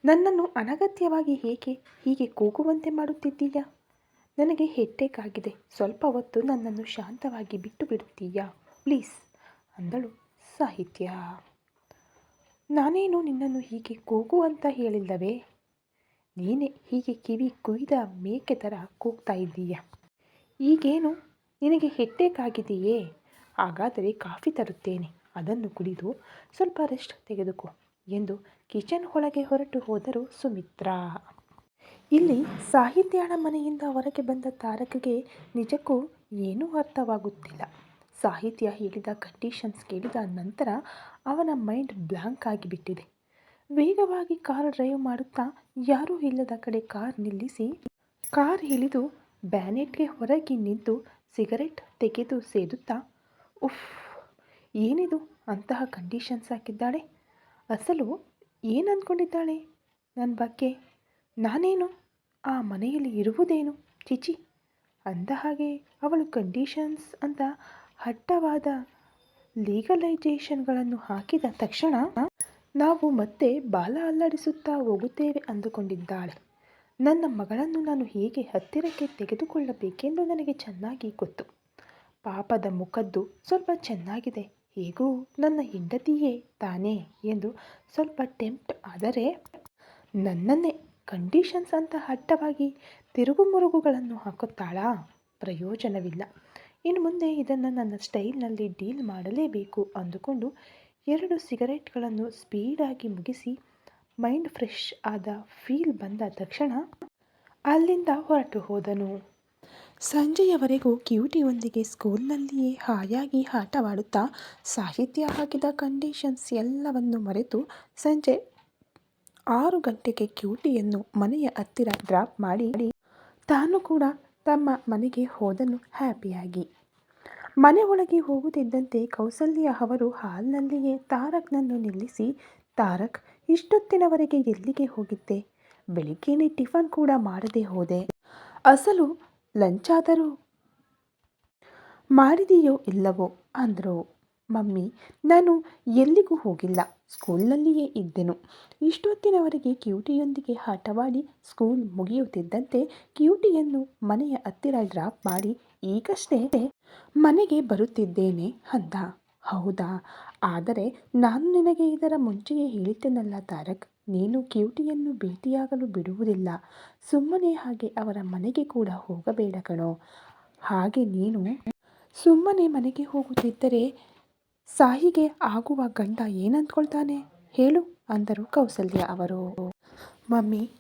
ನನ್ನನ್ನು ಅನಗತ್ಯವಾಗಿ ಹೇಗೆ ಹೀಗೆ ಕೂಗುವಂತೆ ಮಾಡುತ್ತಿದ್ದೀಯಾ? ನನಗೆ ಹೆಟ್ಟೇಕಾಗಿದೆ ಸ್ವಲ್ಪ ಹೊತ್ತು ನನ್ನನ್ನು ಶಾಂತವಾಗಿ ಬಿಟ್ಟು ಬಿಡುತ್ತೀಯಾ ಪ್ಲೀಸ್, ಅಂದಳು ಸಾಹಿತ್ಯ. ನಾನೇನು ನಿನ್ನನ್ನು ಹೀಗೆ ಕೂಗು ಅಂತ ಹೇಳಿಲ್ಲವೇ? ನೀನೇ ಹೀಗೆ ಕಿವಿ ಕುಯ್ದ ಮೇಕೆ ಥರ ಕೂಗ್ತಾ ಇದ್ದೀಯ? ಈಗೇನು? ನಿನಗೆ ಹೆಟ್ಟೇಕಾಗಿದೆಯೇ ಹಾಗಾದರೆ ಕಾಫಿ ತರುತ್ತೇನೆ. ಅದನ್ನು ಕುಡಿದು ಸ್ವಲ್ಪ ರೆಸ್ಟ್ ತೆಗೆದುಕೋ, ಎಂದು ಕಿಚನ್ ಒಳಗೆ ಹೊರಟು ಹೋದರು ಸುಮಿತ್ರಾ. ಇಲ್ಲಿ ಸಾಹಿತ್ಯಾಳ ಮನೆಯಿಂದ ಹೊರಗೆ ಬಂದ ತಾರಕಗೆ ನಿಜಕ್ಕೂ ಏನೂ ಅರ್ಥವಾಗುತ್ತಿಲ್ಲ. ಸಾಹಿತ್ಯ ಹೇಳಿದ ಕಂಡೀಷನ್ಸ್ ಕೇಳಿದ ನಂತರ ಅವನ ಮೈಂಡ್ ಬ್ಲ್ಯಾಂಕ್ ಆಗಿಬಿಟ್ಟಿದೆ. ವೇಗವಾಗಿ ಕಾರ್ ಡ್ರೈವ್ ಮಾಡುತ್ತಾ ಯಾರೂ ಇಲ್ಲದ ಕಡೆ ಕಾರ್ ನಿಲ್ಲಿಸಿ ಕಾರ್ ಇಳಿದು ಬ್ಯಾನೆಟ್ಗೆ ಹೊರಗೆ ನಿಂತು ಸಿಗರೆಟ್ ತೆಗೆದು ಸೇದುತ್ತಾ, ಉಫ್, ಏನಿದು ಅಂತಹ ಕಂಡೀಷನ್ಸ್ ಹಾಕಿದ್ದಾಳೆ? ಅಸಲು ಏನು ಅಂದ್ಕೊಂಡಿದ್ದಾಳೆ? ನನ್ನ ಬಗ್ಗೆ ನಾನೇನು? ಆ ಮನೆಯಲ್ಲಿ ಇರುವುದೇನು? ಚಿಚಿ. ಅಂದ ಹಾಗೆ ಅವಳು ಕಂಡೀಷನ್ಸ್ ಅಂತ ಹಟ್ಟವಾದ ಲೀಗಲೈಜೇಷನ್ಗಳನ್ನು ಹಾಕಿದ ತಕ್ಷಣ ನಾವು ಮತ್ತೆ ಬಾಲ ಅಲ್ಲಾಡಿಸುತ್ತಾ ಹೋಗುತ್ತೇವೆ ಅಂದುಕೊಂಡಿದ್ದಾಳೆ. ನನ್ನ ಮಗಳನ್ನು ನಾನು ಹೇಗೆ ಹತ್ತಿರಕ್ಕೆ ತೆಗೆದುಕೊಳ್ಳಬೇಕೆಂದು ನನಗೆ ಚೆನ್ನಾಗಿ ಗೊತ್ತು. ಪಾಪದ ಮುಖದ್ದು ಸ್ವಲ್ಪ ಚೆನ್ನಾಗಿದೆ. ಹೇಗೂ ನನ್ನ ಹೆಂಡತಿಯೇ ತಾನೇ ಎಂದು ಸ್ವಲ್ಪ ಟೆಂಪ್ಟ್ ಆದರೆ ನನ್ನನ್ನೇ ಕಂಡೀಷನ್ಸ್ ಅಂತ ಅಡ್ಡವಾಗಿ ತಿರುಗುಮುರುಗುಗಳನ್ನು ಹಾಕುತ್ತಾಳಾ? ಪ್ರಯೋಜನವಿಲ್ಲ. ಇನ್ನು ಮುಂದೆ ಇದನ್ನು ನನ್ನ ಸ್ಟೈಲ್ನಲ್ಲಿ ಡೀಲ್ ಮಾಡಲೇಬೇಕು ಅಂದುಕೊಂಡು ಎರಡು ಸಿಗರೆಟ್ಗಳನ್ನು ಸ್ಪೀಡಾಗಿ ಮುಗಿಸಿ ಮೈಂಡ್ ಫ್ರೆಶ್ ಆದ ಫೀಲ್ ಬಂದ ತಕ್ಷಣ ಅಲ್ಲಿಂದ ಹೊರಟು ಹೋದನು. ಸಂಜೆಯವರೆಗೂ ಕ್ಯೂಟಿಯೊಂದಿಗೆ ಸ್ಕೂಲ್ನಲ್ಲಿಯೇ ಹಾಯಾಗಿ ಆಟವಾಡುತ್ತಾ ಸಾಹಿತ್ಯ ಹಾಕಿದ ಕಂಡೀಷನ್ಸ್ ಎಲ್ಲವನ್ನು ಮರೆತು ಸಂಜೆ ಆರು ಗಂಟೆಗೆ ಕ್ಯೂಟಿಯನ್ನು ಮನೆಯ ಹತ್ತಿರ ಡ್ರಾಪ್ ಮಾಡಿ, ತಾನು ಕೂಡ ತಮ್ಮ ಮನೆಗೆ ಹೋದನು ಹ್ಯಾಪಿಯಾಗಿ. ಮನೆ ಒಳಗೆ ಹೋಗುತ್ತಿದ್ದಂತೆ ಕೌಸಲ್ಯ ಅವರು ಹಾಲ್ನಲ್ಲಿಯೇ ತಾರಕ್ನನ್ನು ನಿಲ್ಲಿಸಿ, ತಾರಕ್, ಇಷ್ಟೊತ್ತಿನವರೆಗೆ ಎಲ್ಲಿಗೆ ಹೋಗಿದ್ದೆ? ಬೆಳಿಗ್ಗೆನೆ ಟಿಫನ್ ಕೂಡ ಮಾಡದೆ ಹೋದೆ. ಅಸಲು ಲಂಚಾದರೂ ಮಾಡಿದೆಯೋ ಇಲ್ಲವೋ? ಅಂದರು. ಮಮ್ಮಿ, ನಾನು ಎಲ್ಲಿಗೂ ಹೋಗಿಲ್ಲ. ಸ್ಕೂಲ್ನಲ್ಲಿಯೇ ಇದ್ದೆನು. ಇಷ್ಟೊತ್ತಿನವರೆಗೆ ಕ್ಯೂಟಿಯೊಂದಿಗೆ ಆಟವಾಡಿ ಸ್ಕೂಲ್ ಮುಗಿಯುತ್ತಿದ್ದಂತೆ ಕ್ಯೂಟಿಯನ್ನು ಮನೆಯ ಹತ್ತಿರ ಡ್ರಾಪ್ ಮಾಡಿ, ಈಗಷ್ಟೇ ಮನೆಗೆ ಬರುತ್ತಿದ್ದೇನೆ ಅಂದ. ಹೌದಾ? ಆದರೆ ನಾನು ನಿನಗೆ ಇದರ ಮುಂಚೆಯೇ ಹೇಳಿದ್ದೆನಲ್ಲ ತಾರಕ್. ನೀನು ಕ್ಯೂಟಿಯನ್ನು ಭೇಟಿಯಾಗಲು ಬಿಡುವುದಿಲ್ಲ. ಸುಮ್ಮನೆ ಹಾಗೆ ಅವರ ಮನೆಗೆ ಕೂಡ ಹೋಗಬೇಡ ಕಣೋ. ಹಾಗೆ ನೀನು ಸುಮ್ಮನೆ ಮನೆಗೆ ಹೋಗುತ್ತಿದ್ದರೆ ಸಾಹಿಗೆ ಆಗುವ ಗಂಡ ಏನಂದ್ಕೊಳ್ತಾನೆ? ಹೇಳು, ಅಂದರು ಕೌಸಲ್ಯ ಅವರು. ಮಮ್ಮಿ,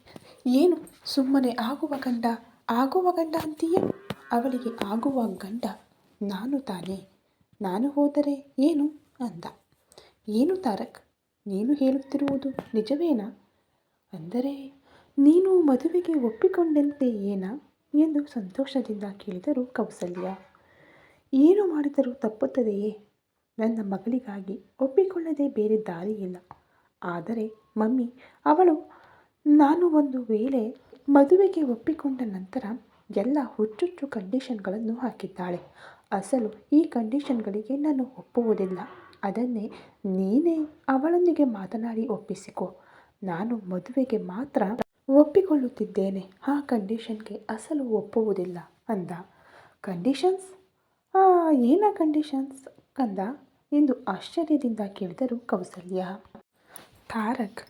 ಏನು? ಸುಮ್ಮನೆ ಆಗುವ ಗಂಡ ಆಗುವ ಗಂಡ ಅಂತೀಯ? ಅವಳಿಗೆ ಆಗುವ ಗಂಡ ನಾನು ತಾನೇ. ನಾನು ಹೋದರೆ ಏನು? ಅಂದ. ಏನು ತಾರಕ್? ನೀನು ಹೇಳುತ್ತಿರುವುದು ನಿಜವೇನಾ? ಅಂದರೆ, ನೀನು ಮದುವೆಗೆ ಒಪ್ಪಿಕೊಂಡಂತೆ ಏನಾ? ಎಂದು ಸಂತೋಷದಿಂದ ಕೇಳಿದರು ಕೌಸಲ್ಯ. ಏನು ಮಾಡಿದರೂ ತಪ್ಪುತ್ತದೆಯೇ? ನನ್ನ ಮಗಳಿಗಾಗಿ ಒಪ್ಪಿಕೊಳ್ಳದೆ ಬೇರೆ ದಾರಿ ಇಲ್ಲ. ಆದರೆ ಮಮ್ಮಿ, ಅವಳು ನಾನು ಒಂದು ವೇಳೆ ಮದುವೆಗೆ ಒಪ್ಪಿಕೊಂಡ ನಂತರ ಎಲ್ಲ ಹುಚ್ಚುಚ್ಚು ಕಂಡೀಷನ್ಗಳನ್ನು ಹಾಕಿದ್ದಾಳೆ. ಅಸಲು ಈ ಕಂಡೀಷನ್ಗಳಿಗೆ ನಾನು ಒಪ್ಪುವುದಿಲ್ಲ. ಅದನ್ನೇ ನೀನೇ ಅವಳೊಂದಿಗೆ ಮಾತನಾಡಿ ಒಪ್ಪಿಸಿಕೊ. ನಾನು ಮದುವೆಗೆ ಮಾತ್ರ ಒಪ್ಪಿಕೊಳ್ಳುತ್ತಿದ್ದೇನೆ. ಆ ಕಂಡೀಷನ್ಗೆ ಅಸಲು ಒಪ್ಪುವುದಿಲ್ಲ ಅಂದ. ಕಂಡೀಷನ್ಸ್ ಏನ ಕಂಡೀಷನ್ಸ್ ಕಂದ? ಎಂದು ಆಶ್ಚರ್ಯದಿಂದ ಕೇಳಿದರು ಕೌಸಲ್ಯ. ತಾರಕ್,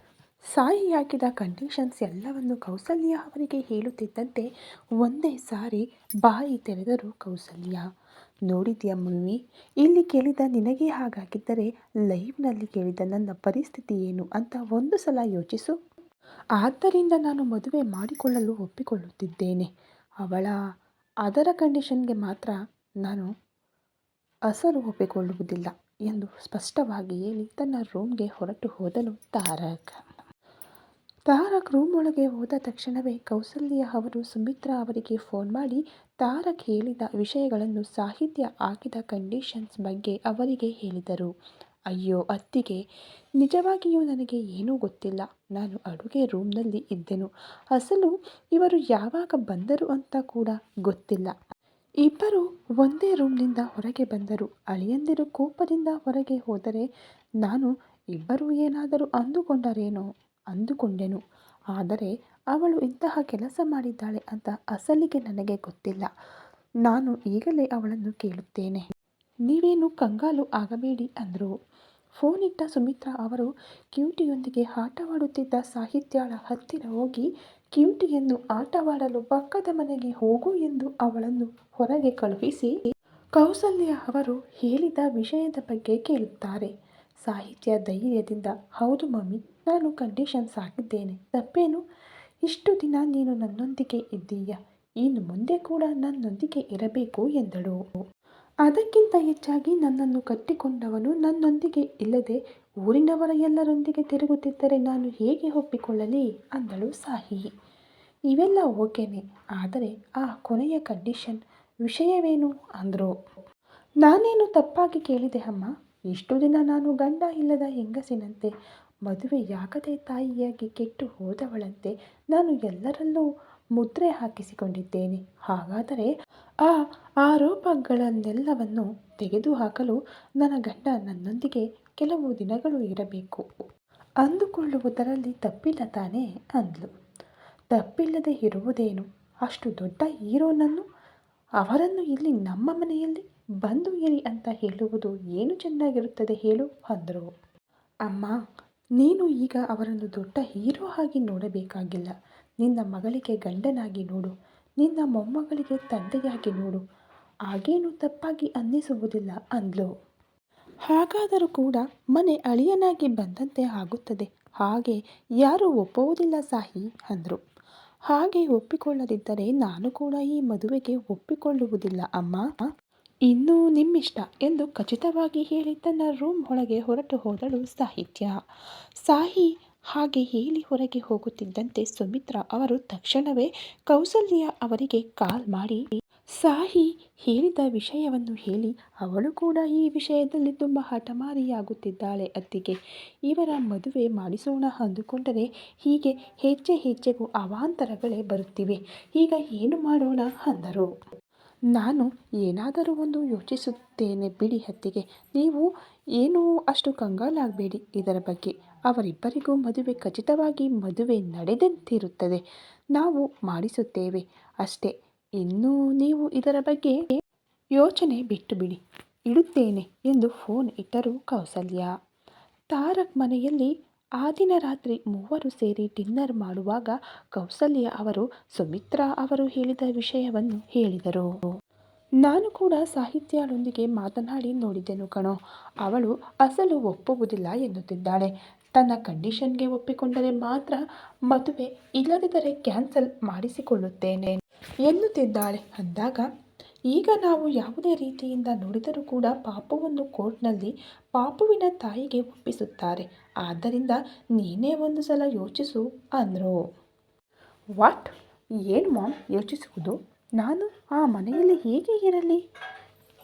ಸಾಯಿಯಾಗಿದ್ದ ಕಂಡೀಷನ್ಸ್ ಎಲ್ಲವನ್ನು ಕೌಸಲ್ಯ ಅವರಿಗೆ ಹೇಳುತ್ತಿದ್ದಂತೆ ಒಂದೇ ಸಾರಿ ಬಾಯಿ ತೆರೆದರು ಕೌಸಲ್ಯ. ನೋಡಿದ್ಯಾ ಮಮ್ಮಿ ಇಲ್ಲಿ ಕೇಳಿದ ನಿನಗೆ ಹಾಗಾಗಿದ್ದರೆ ಲೈವ್ನಲ್ಲಿ ಕೇಳಿದ ನನ್ನ ಪರಿಸ್ಥಿತಿ ಏನು ಅಂತ ಒಂದು ಸಲ ಯೋಚಿಸು. ಆದ್ದರಿಂದ ನಾನು ಮದುವೆ ಮಾಡಿಕೊಳ್ಳಲು ಒಪ್ಪಿಕೊಳ್ಳುತ್ತಿದ್ದೇನೆ. ಅವಳ, ಅದರ ಕಂಡೀಷನ್ಗೆ ಮಾತ್ರ ನಾನು ಅಸಲು ಒಪ್ಪಿಕೊಳ್ಳುವುದಿಲ್ಲ. ಎಂದು ಸ್ಪಷ್ಟವಾಗಿ ಹೇಳಿ ತನ್ನ ರೂಮ್ಗೆ ಹೊರಟು ಹೋದನು ತಾರಕ್. ತಾರಕ್ ರೂಮ್ ಒಳಗೆ ಹೋದ ತಕ್ಷಣವೇ ಕೌಸಲ್ಯ ಅವರು ಸುಮಿತ್ರಾ ಅವರಿಗೆ ಫೋನ್ ಮಾಡಿ, ತಾರಕ್ ಹೇಳಿದ ವಿಷಯಗಳನ್ನು ಸಾಹಿತ್ಯ ಹಾಕಿದ ಕಂಡೀಷನ್ಸ್ ಬಗ್ಗೆ ಅವರಿಗೆ ಹೇಳಿದರು. ಅಯ್ಯೋ, ಅತ್ತಿಗೆ, ನಿಜವಾಗಿಯೂ ನನಗೆ ಏನೂ ಗೊತ್ತಿಲ್ಲ. ನಾನು ಅಡುಗೆ ರೂಮ್ನಲ್ಲಿ ಇದ್ದೆನು. ಅಸಲು ಇವರು ಯಾವಾಗ ಬಂದರು ಅಂತ ಕೂಡ ಗೊತ್ತಿಲ್ಲ. ಇಬ್ಬರು ಒಂದೇ ರೂಮ್ನಿಂದ ಹೊರಗೆ ಬಂದರು. ಅಳಿಯಂದಿರು ಕೋಪದಿಂದ ಹೊರಗೆ ಹೋದರೆ, ನಾನು ಇಬ್ಬರು ಏನಾದರೂ ಅಂದುಕೊಂಡರೇನೋ? ಅಂದುಕೊಂಡೆನು. ಆದರೆ ಅವಳು ಇಂತಹ ಕೆಲಸ ಮಾಡಿದ್ದಾಳೆ ಅಂತ ಅಸಲಿಗೆ ನನಗೆ ಗೊತ್ತಿಲ್ಲ. ನಾನು ಈಗಲೇ ಅವಳನ್ನು ಕೇಳುತ್ತೇನೆ. ನೀವೇನು ಕಂಗಾಲು ಆಗಬೇಡಿ ಅಂದರು. ಫೋನಿಟ್ಟ ಸುಮಿತ್ರಾ ಅವರು ಕ್ಯೂಟಿಯೊಂದಿಗೆ ಆಟವಾಡುತ್ತಿದ್ದ ಸಾಹಿತ್ಯಾಳ ಹತ್ತಿರ ಹೋಗಿ ಕ್ಯೂಟಿಯನ್ನು ಆಟವಾಡಲು ಪಕ್ಕದ ಮನೆಗೆ ಹೋಗು ಎಂದು ಅವಳನ್ನು ಹೊರಗೆ ಕಳುಹಿಸಿ, ಕೌಸಲ್ಯ ಅವರು ಹೇಳಿದ ವಿಷಯದ ಬಗ್ಗೆ ಕೇಳುತ್ತಾರೆ. ಸಾಹಿತ್ಯ ಧೈರ್ಯದಿಂದ, ಹೌದು ಮಮ್ಮಿ ನಾನು ಕಂಡೀಷನ್ಸ್ ಹಾಕಿದ್ದೇನೆ ತಪ್ಪೇನು? ಇಷ್ಟು ದಿನ ನೀನು ನನ್ನೊಂದಿಗೆ ಇದ್ದೀಯ? ಇನ್ನು ಮುಂದೆ ಕೂಡ ನನ್ನೊಂದಿಗೆ ಇರಬೇಕು, ಎಂದಳು. ಅದಕ್ಕಿಂತ ಹೆಚ್ಚಾಗಿ ನನ್ನನ್ನು ಕಟ್ಟಿಕೊಂಡವನು ನನ್ನೊಂದಿಗೆ ಇಲ್ಲದೆ ಊರಿನವರ ಎಲ್ಲರೊಂದಿಗೆ ತಿರುಗುತ್ತಿದ್ದರೆ ನಾನು ಹೇಗೆ ಒಪ್ಪಿಕೊಳ್ಳಲಿ? ಅಂದಳು ಸಾಹಿ. ಇವೆಲ್ಲ ಓಕೆನೆ, ಆದರೆ ಆ ಕೊನೆಯ ಕಂಡೀಷನ್ ವಿಷಯವೇನು? ಅಂದರು. ನಾನೇನು ತಪ್ಪಾಗಿ ಕೇಳಿದೆ ಅಮ್ಮ? ಇಷ್ಟು ದಿನ ನಾನು ಗಂಡ ಇಲ್ಲದ ಹೆಂಗಸಿನಂತೆ ಮದುವೆಯಾಗದೆ ತಾಯಿಯಾಗಿ ಕೆಟ್ಟು ಹೋದವಳಂತೆ ನಾನು ಎಲ್ಲರಲ್ಲೂ ಮುದ್ರೆ ಹಾಕಿಸಿಕೊಂಡಿದ್ದೇನೆ. ಹಾಗಾದರೆ ಆ ಆರೋಪಗಳನ್ನೆಲ್ಲವನ್ನು ತೆಗೆದುಹಾಕಲು ನನ್ನ ಗಂಡ ನನ್ನೊಂದಿಗೆ ಕೆಲವು ದಿನಗಳು ಇರಬೇಕು. ಅಂದುಕೊಳ್ಳುವುದರಲ್ಲಿ ತಪ್ಪಿಲ್ಲ ತಾನೇ ಅಂದ್ಲು. ತಪ್ಪಿಲ್ಲದೆ ಇರುವುದೇನು? ಅಷ್ಟು ದೊಡ್ಡ ಹೀರೋನನ್ನು? ಅವರನ್ನು ಇಲ್ಲಿ ನಮ್ಮ ಮನೆಯಲ್ಲಿ ಬಂದು ಇರಿ ಅಂತ ಹೇಳುವುದು ಏನು ಚೆನ್ನಾಗಿರುತ್ತದೆ ಹೇಳು ಅಂದರು. ಅಮ್ಮ, ನೀನು ಈಗ ಅವರನ್ನು ದೊಡ್ಡ ಹೀರೋ ಆಗಿ ನೋಡಬೇಕಾಗಿಲ್ಲ. ನಿನ್ನ ಮಗಳಿಗೆ ಗಂಡನಾಗಿ ನೋಡು. ನಿನ್ನ ಮೊಮ್ಮಗಳಿಗೆ ತಂದೆಯಾಗಿ ನೋಡು. ಹಾಗೇನು ತಪ್ಪಾಗಿ ಅನ್ನಿಸುವುದಿಲ್ಲ ಅಂದ್ಲು. ಹಾಗಾದರೂ ಕೂಡ ಮನೆ ಅಳಿಯನಾಗಿ ಬಂದಂತೆ ಆಗುತ್ತದೆ. ಹಾಗೆ ಯಾರೂ ಒಪ್ಪುವುದಿಲ್ಲ ಸಾಹಿ, ಅಂದರು. ಹಾಗೆ ಒಪ್ಪಿಕೊಳ್ಳದಿದ್ದರೆ ನಾನು ಕೂಡ ಈ ಮದುವೆಗೆ ಒಪ್ಪಿಕೊಳ್ಳುವುದಿಲ್ಲ, ಅಮ್ಮ. ಇನ್ನೂ ನಿಮ್ಮಿಷ್ಟ ಎಂದು ಖಚಿತವಾಗಿ ಹೇಳಿ ತನ್ನ ರೂಮ್ ಒಳಗೆ ಹೊರಟು ಹೋದಳು ಸಾಹಿತ್ಯ. ಸಾಹಿ ಹಾಗೆ ಹೇಳಿ ಹೊರಗೆ ಹೋಗುತ್ತಿದ್ದಂತೆ ಸುಮಿತ್ರಾ ಅವರು ತಕ್ಷಣವೇ ಕೌಸಲ್ಯ ಅವರಿಗೆ ಕಾಲ್ ಮಾಡಿ ಸಾಹಿ ಹೇಳಿದ ವಿಷಯವನ್ನು ಹೇಳಿ ಅವಳು ಕೂಡ ಈ ವಿಷಯದಲ್ಲಿ ತುಂಬ ಹಠಮಾರಿಯಾಗುತ್ತಿದ್ದಾಳೆ ಅತ್ತಿಗೆ. ಇವರ ಮದುವೆ ಮಾಡಿಸೋಣ ಅಂದುಕೊಂಡರೆ ಹೀಗೆ ಹೆಜ್ಜೆ ಹೆಜ್ಜೆಗೂ ಅವಾಂತರಗಳೇ ಬರುತ್ತಿವೆ. ಈಗ ಏನು ಮಾಡೋಣ ಅಂದರು. ನಾನು ಏನಾದರೂ ಒಂದು ಯೋಚಿಸುತ್ತೇನೆ ಬಿಡಿ ಹತ್ತಿಗೆ ನೀವು ಏನೂ ಅಷ್ಟು ಕಂಗಾಲಾಗಬೇಡಿ ಇದರ ಬಗ್ಗೆ. ಅವರಿಬ್ಬರಿಗೂ ಮದುವೆ ಖಚಿತವಾಗಿ ಮದುವೆ ನಡೆದಂತಿರುತ್ತದೆ. ನಾವು ಮಾಡಿಸುತ್ತೇವೆ. ಅಷ್ಟೇ. ಇನ್ನೂ ನೀವು ಇದರ ಬಗ್ಗೆ ಯೋಚನೆ ಬಿಟ್ಟು ಬಿಡಿ ಇಡುತ್ತೇನೆ ಎಂದು ಫೋನ್ ಇಟ್ಟರು ಕೌಸಲ್ಯ. ತಾರಕ್ ಮನೆಯಲ್ಲಿ ಆ ದಿನ ರಾತ್ರಿ ಮೂವರು ಸೇರಿ ಡಿನ್ನರ್ ಮಾಡುವಾಗ ಕೌಸಲ್ಯ ಅವರು, ಸುಮಿತ್ರಾ ಅವರು ಹೇಳಿದ ವಿಷಯವನ್ನು ಹೇಳಿದರು. ನಾನು ಕೂಡ ಸಾಹಿತ್ಯಳೊಂದಿಗೆ ಮಾತನಾಡಿ ನೋಡಿದ್ದೆನು ಕಣೋ. ಅವಳು ಅಸಲು ಒಪ್ಪುವುದಿಲ್ಲ ಎನ್ನುತ್ತಿದ್ದಾಳೆ. ತನ್ನ ಕಂಡೀಷನ್ಗೆ ಒಪ್ಪಿಕೊಂಡರೆ ಮಾತ್ರ ಮದುವೆ ಇಲ್ಲದಿದ್ದರೆ ಕ್ಯಾನ್ಸಲ್ ಮಾಡಿಸಿಕೊಳ್ಳುತ್ತೇನೆ. ಎನ್ನುತ್ತಿದ್ದಾಳೆ. ಅಂದಾಗ, ಈಗ ನಾವು ಯಾವುದೇ ರೀತಿಯಿಂದ ನೋಡಿದರೂ ಕೂಡ ಪಾಪುವನ್ನು ಕೋರ್ಟ್ನಲ್ಲಿ ಪಾಪುವಿನ ತಾಯಿಗೆ ಒಪ್ಪಿಸುತ್ತಾರೆ. ಆದ್ದರಿಂದ ನೀನೇ ಒಂದು ಸಲ ಯೋಚಿಸು, ಅಂದರು. ವಾಟ್? ಏನು ಮಾಮ್ ಯೋಚಿಸುವುದು? ನಾನು ಆ ಮನೆಯಲ್ಲಿ ಹೇಗೆ ಇರಲಿ?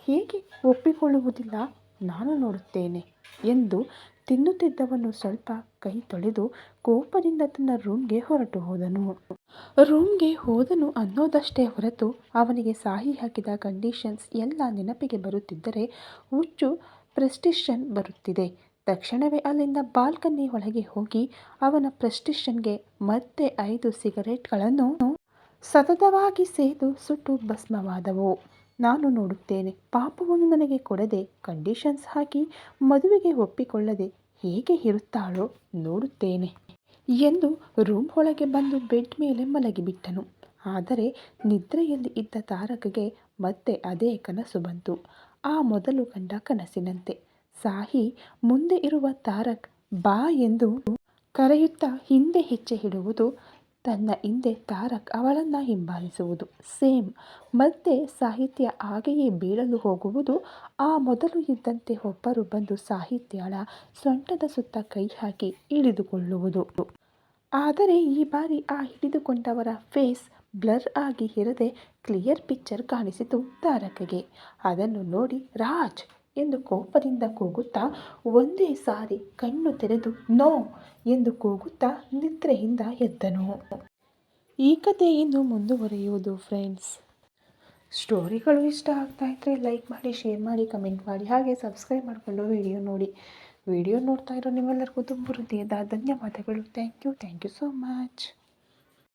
ಹೇಗೆ ಒಪ್ಪಿಕೊಳ್ಳುವುದಿಲ್ಲ? ನಾನು ನೋಡುತ್ತೇನೆ, ಎಂದು ತಿನ್ನುತ್ತಿದ್ದವನು ಸ್ವಲ್ಪ ಕೈ ತೊಳೆದು ಕೋಪದಿಂದ ತನ್ನ ರೂಮ್ಗೆ ಹೊರಟು ಹೋದನು. ರೂಮ್ಗೆ ಹೋದನು ಅನ್ನೋದಷ್ಟೇ ಹೊರತು ಅವನಿಗೆ ಸಾಹಿ ಹಾಕಿದ ಕಂಡೀಷನ್ಸ್ ಎಲ್ಲ ನೆನಪಿಗೆ ಬರುತ್ತಿದ್ದರೆ ಹುಚ್ಚು ಪ್ರೆಸ್ಟಿಷನ್ ಬರುತ್ತಿದೆ. ತಕ್ಷಣವೇ ಅಲ್ಲಿಂದ ಬಾಲ್ಕನಿ ಒಳಗೆ ಹೋಗಿ ಅವನ ಪ್ರೆಸ್ಟಿಷನ್ಗೆ ಮತ್ತೆ ಐದು ಸಿಗರೇಟ್ಗಳನ್ನು ಸತತವಾಗಿ ಸೇದು ಸುಟ್ಟು ಭಸ್ಮವಾದವು. ನಾನು ನೋಡುತ್ತೇನೆ. ಪಾಪವನ್ನು ನನಗೆ ಕೊಡದೆ ಕಂಡೀಷನ್ಸ್ ಹಾಕಿ ಮದುವೆಗೆ ಒಪ್ಪಿಕೊಳ್ಳದೆ ಹೇಗೆ ಇರುತ್ತಾಳೋ ನೋಡುತ್ತೇನೆ ಎಂದು ರೂಮ್ ಒಳಗೆ ಬಂದು ಬೆಡ್ ಮೇಲೆ ಮಲಗಿಬಿಟ್ಟನು. ಆದರೆ ನಿದ್ರೆಯಲ್ಲಿ ಇದ್ದ ತಾರಕಗೆ ಮತ್ತೆ ಅದೇ ಕನಸು ಬಂತು. ಆ ಮೊದಲು ಕಂಡ ಕನಸಿನಂತೆ. ಸಾಹಿ, ಮುಂದೆ ಇರುವ ತಾರಕ್ ಬಾ ಎಂದು ಕರೆಯುತ್ತಾ ಹಿಂದೆ ಹೆಜ್ಜೆ ಇಡುವುದು ತನ್ನ ಹಿಂದೆ ತಾರಕ್ ಅವಳನ್ನು ಹಿಂಬಾಲಿಸುವುದು. ಸೇಮ್. ಮತ್ತೆ ಸಾಹಿತ್ಯ ಹಾಗೆಯೇ ಬೀಳಲು ಹೋಗುವುದು, ಆ ಮೊದಲು ಇದ್ದಂತೆ ಒಬ್ಬರು ಬಂದು ಸಾಹಿತ್ಯಳ ಸೊಂಟದ ಸುತ್ತ ಕೈ ಹಾಕಿ ಇಳಿದುಕೊಳ್ಳುವುದು. ಆದರೆ ಈ ಬಾರಿ ಆ ಹಿಡಿದುಕೊಂಡವರ ಫೇಸ್ ಬ್ಲರ್ ಆಗಿ ಇರದೆ ಕ್ಲಿಯರ್ ಪಿಕ್ಚರ್ ಕಾಣಿಸಿತು ತಾರಕಗೆ. ಅದನ್ನು ನೋಡಿ ರಾಜ್ ಎಂದು ಕೋಪದಿಂದ ಕೂಗುತ್ತಾ ಒಂದೇ ಸಾರಿ ಕಣ್ಣು ತೆರೆದು ನೋ ಎಂದು ಕೂಗುತ್ತಾ ನಿದ್ರೆಯಿಂದ ಎದ್ದನು. ಈ ಕಥೆ ಇನ್ನು ಮುಂದುವರಿಯುವುದು ಫ್ರೆಂಡ್ಸ್ ಸ್ಟೋರಿಗಳು ಇಷ್ಟ ಆಗ್ತಾ ಇದ್ದರೆ ಲೈಕ್ ಮಾಡಿ ಶೇರ್ ಮಾಡಿ ಕಮೆಂಟ್ ಮಾಡಿ, ಹಾಗೆ ಸಬ್ಸ್ಕ್ರೈಬ್ ಮಾಡಿಕೊಂಡು ವಿಡಿಯೋ ನೋಡಿ. ವಿಡಿಯೋ ನೋಡ್ತಾ ಇರೋ ನಿಮ್ಮೆಲ್ಲರಿಗೂ ತುಂಬ ಹೃದಯದ ಧನ್ಯವಾದಗಳು. Thank you thank you so much